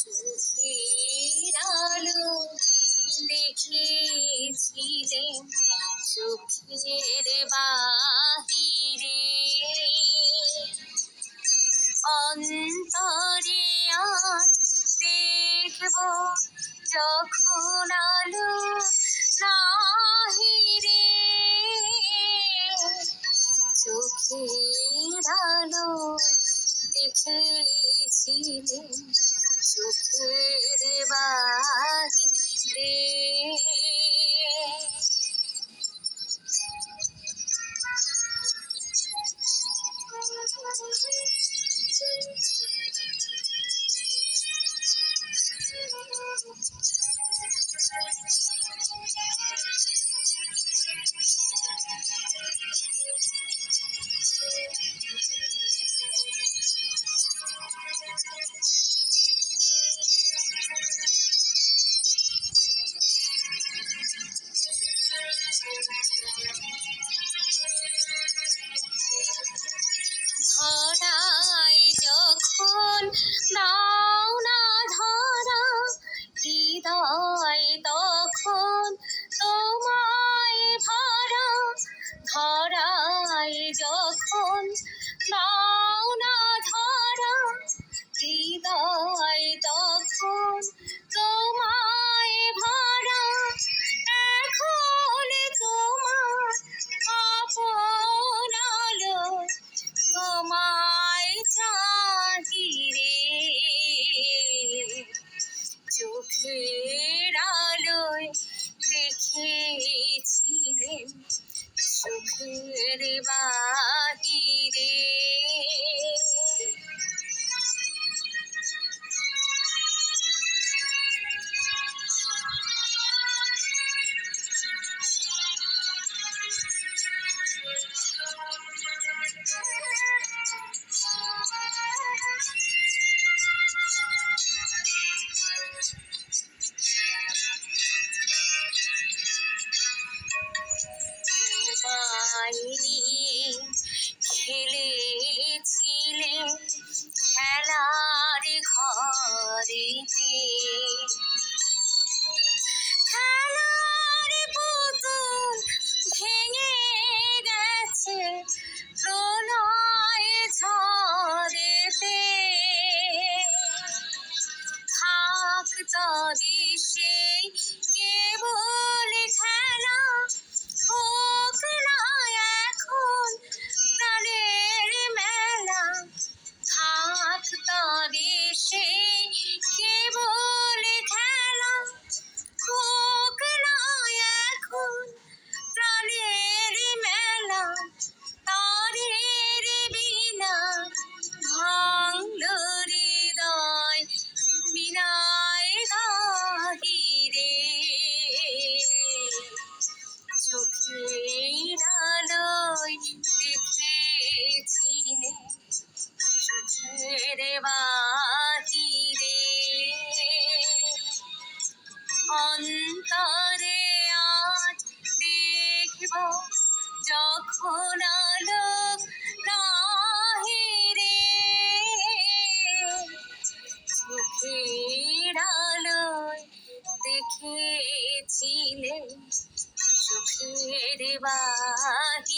চোখের আলো দেখেছিলেন চোখের বাহিরে অন্তরে আজ দেখব যখন আলো নাহিরে চোখের আলো দেখেছিলেন চোখের বাহিরে ধরায় যখন নাও না ধরা হৃদয় তখন তোমায় ভরা, এখন তোমার আপন আলো তোমায় চাহিরে। চোখের আলোয় দেখেছিলেন চোখের বাহিরে দেখেছিলে সুখের বাহিরে